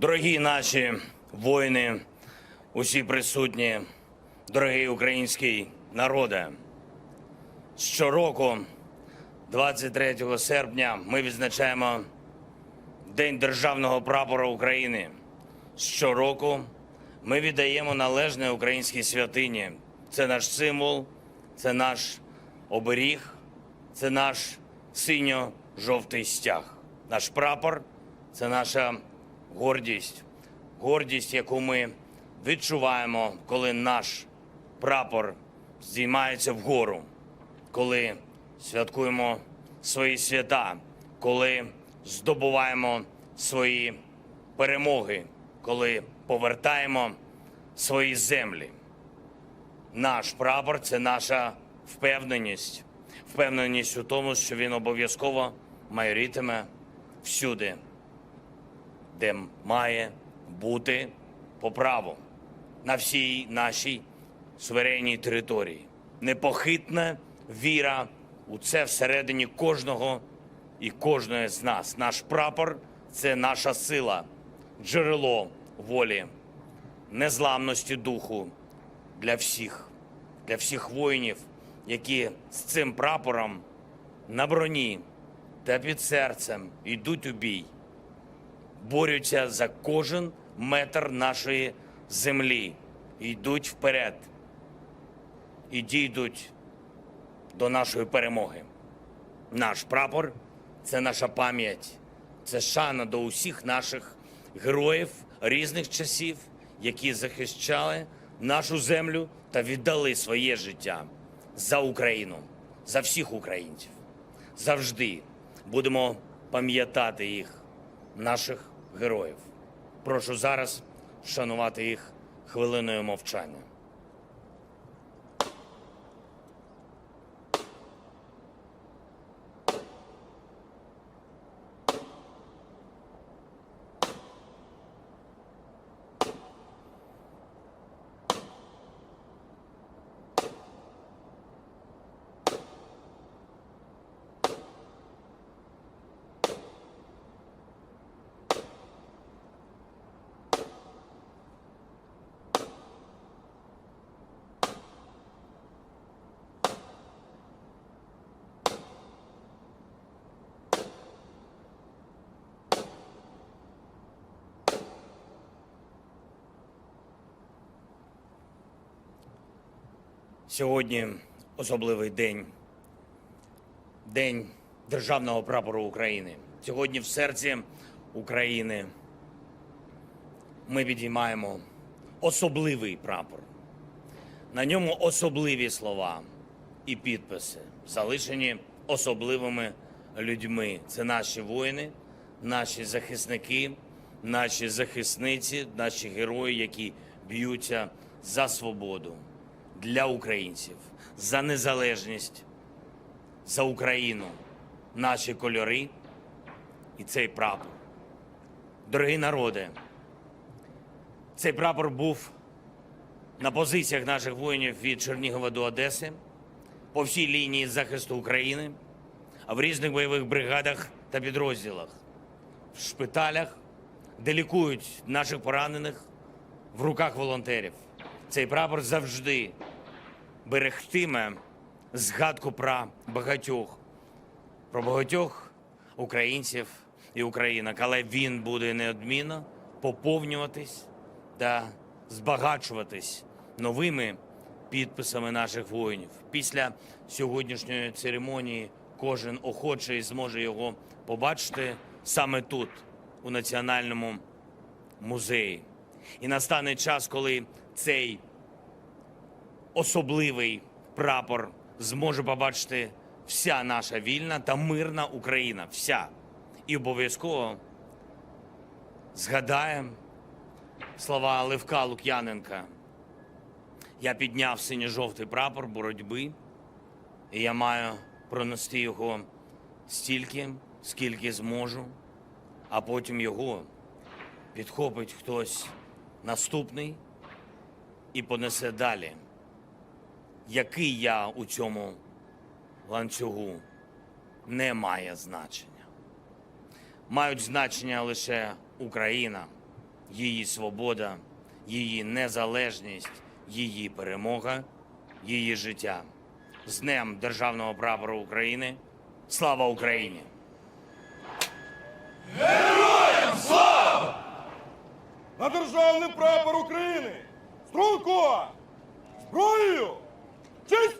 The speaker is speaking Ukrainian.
Дорогі наші воїни, усі присутні, дорогий український народе. Щороку, 23 серпня, ми відзначаємо День Державного прапора України. Щороку ми віддаємо належне українській святині. Це наш символ, це наш оберіг, це наш синьо-жовтий стяг. Наш прапор це наша гордість, гордість, яку ми відчуваємо, коли наш прапор здіймається вгору, коли святкуємо свої свята, коли здобуваємо свої перемоги, коли повертаємо свої землі. Наш прапор це наша впевненість, впевненість у тому, що він обов'язково майорітиме всюди, де має бути по праву на всій нашій суверенній території. Непохитна віра у це всередині кожного і кожної з нас. Наш прапор це наша сила, джерело волі, незламності духу для всіх, для всіх воїнів, які з цим прапором на броні та під серцем йдуть у бій, борються за кожен метр нашої землі, йдуть вперед і дійдуть до нашої перемоги. Наш прапор це наша пам'ять, це шана до усіх наших героїв різних часів, які захищали нашу землю та віддали своє життя за Україну, за всіх українців. Завжди будемо пам'ятати їх, наших героїв. Прошу зараз вшанувати їх хвилиною мовчання. Сьогодні особливий день. День Державного прапору України. Сьогодні в серці України ми підіймаємо особливий прапор. На ньому особливі слова і підписи, залишені особливими людьми. Це наші воїни, наші захисники, наші захисниці, наші герої, які б'ються за свободу для українців, за незалежність, за Україну, наші кольори і цей прапор. Дорогі народи, цей прапор був на позиціях наших воїнів від Чернігова до Одеси, по всій лінії захисту України, а в різних бойових бригадах та підрозділах, в шпиталях, де лікують наших поранених в руках волонтерів. Цей прапор завжди берегтиме згадку про багатьох, про багатьох українців і українок, але він буде неодмінно поповнюватись та збагачуватись новими підписами наших воїнів. Після сьогоднішньої церемонії кожен охочий зможе його побачити саме тут, у національному музеї. І настане час, коли цей особливий прапор зможе побачити вся наша вільна та мирна Україна. Вся. І обов'язково згадаємо слова Левка Лук'яненка. Я підняв синьо-жовтий прапор боротьби, і я маю пронести його стільки, скільки зможу, а потім його підхопить хтось наступний і понесе далі. Який я у цьому ланцюгу не має значення. Мають значення лише Україна, її свобода, її незалежність, її перемога, її життя. З Днем Державного прапора України. Слава Україні! Героям слава! на державний прапор України! Струнко! Зброєю! Truth